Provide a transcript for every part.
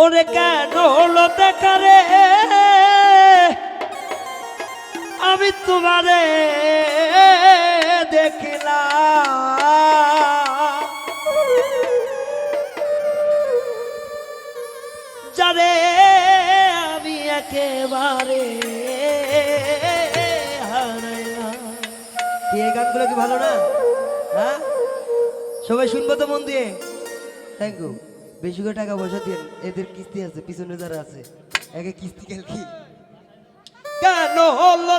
ওরে কেন হলো দেখারে? আমি তোমারে দেখলাম। যারে আমি একেবারে এই গানগুলো কি ভালো না? হ্যাঁ? সবাই শুনব তো মন দিয়ে? থ্যাংক ইউ বেশি করে টাকা পয়সা দিন এদের কিস্তি আছে, পিছনে যারা আছে। একে কিস্তি খেল কি কেন হলো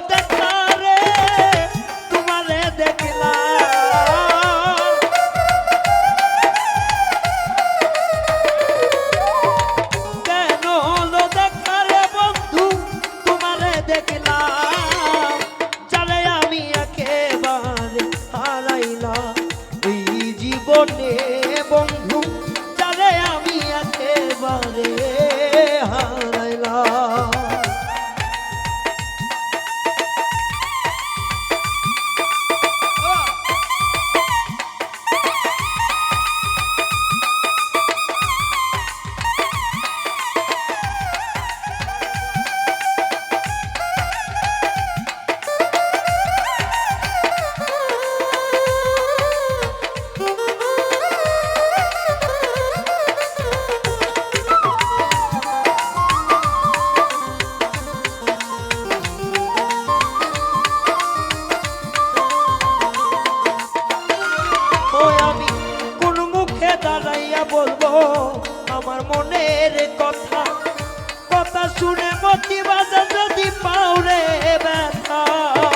শুনে মতি বাজে যদি পাউরে ব্যথা।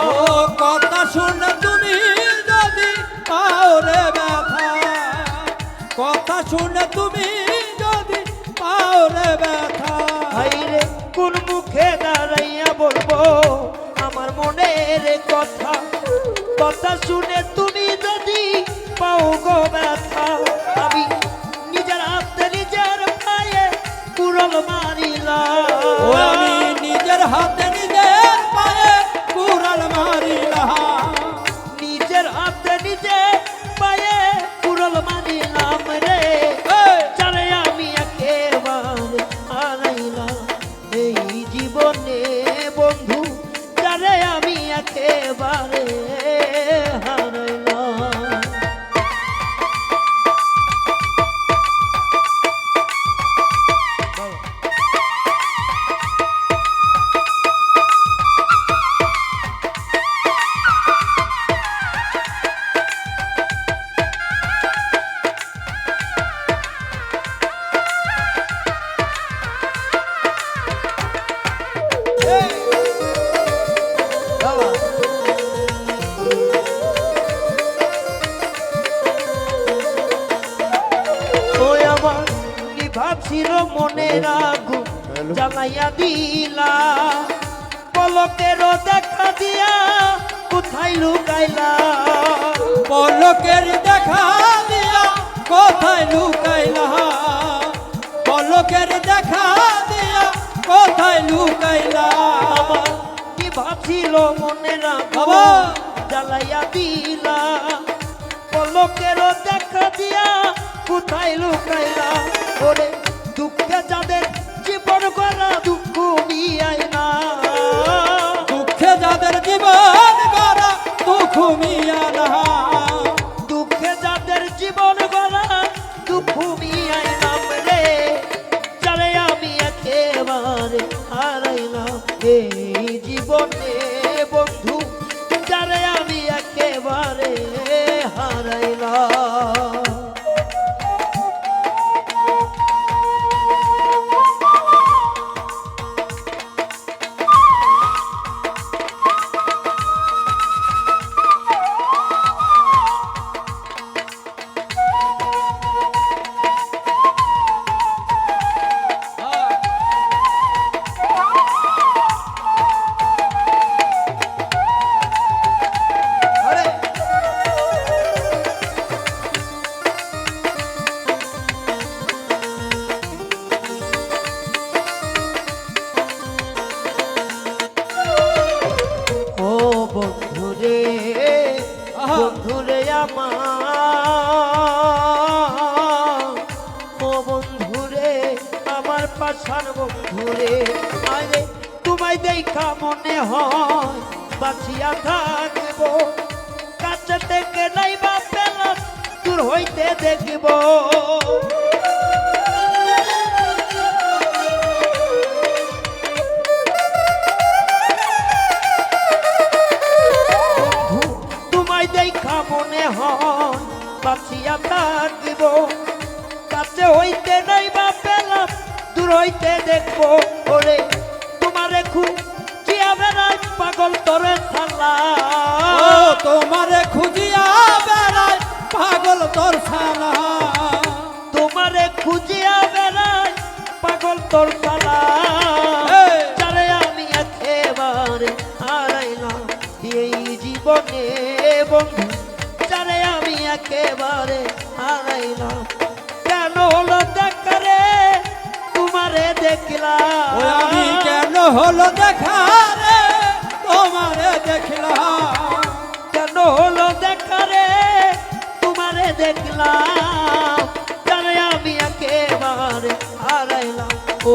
ও কথা শুনে তুমি যদি পাওরে ব্যথা। কথা শুনে তুমি যদি পাওরে ব্যথা। হাইরে কোন মুখে দাঁড়াইয়া বলব আমার মনের কথা? কথা শুনে তুমি যদি পাও গো ব্যথা আমি নিজের হাতে নিজের পায়ে কুড়ল ও আমি নিজের হাতে ভাবছিল মনের আগুন জ্বালাইয়া দিলা? পলকেরও দেখা দিয়া কোথায় লুকাইলা? পলকের দেখা দিয়া কোথায় লুকাইলা? পলকের দেখা মনের বাবা! আগুন জ্বালাইয়া দিলা। পলকেরও দেখা দিয়া কোথায় লুকাইলা? ওরে দুঃখে যাদের জীবন করা দুঃখ নিয়াই না। দুঃখে যাদের জীবন করা দুঃখ মিয়া না। দুঃখে যাদের জীবন গড়া দুঃখ মিয়াই মা ও বন্ধুরে, আমার পাশার বন্ধুরে, আরে তোমায় দেখা মনে হয়, বাঁচিয়া থাকব। কাছে থেকে নাইবা পেলাম দূর হইতে দেখব। বাঁচিয়া থাকিব কাছে হইতে নাই বা পেলাম দূর হইতে দেখব। ওরে তোমারে বেড়াই পাগল তরে থালা তোমারে খুঁজিয়া বেড়ায় পাগল তোর সালা তোমারে খুঁজিয়া বেড়াই পাগল তোর সালা! যারে আমি একেবারে হারাইলাম এই জীবনে বন্ধু একেবারে হারাইলাম কেন হলো দেখারে? তোমারে দেখলাম। আমি কেন হলো দেখা রে তোমারে দেখলাম। কেন হলো দেখারে? তোমারে দেখলাম। আমি একেবারে হারাইলাম। ও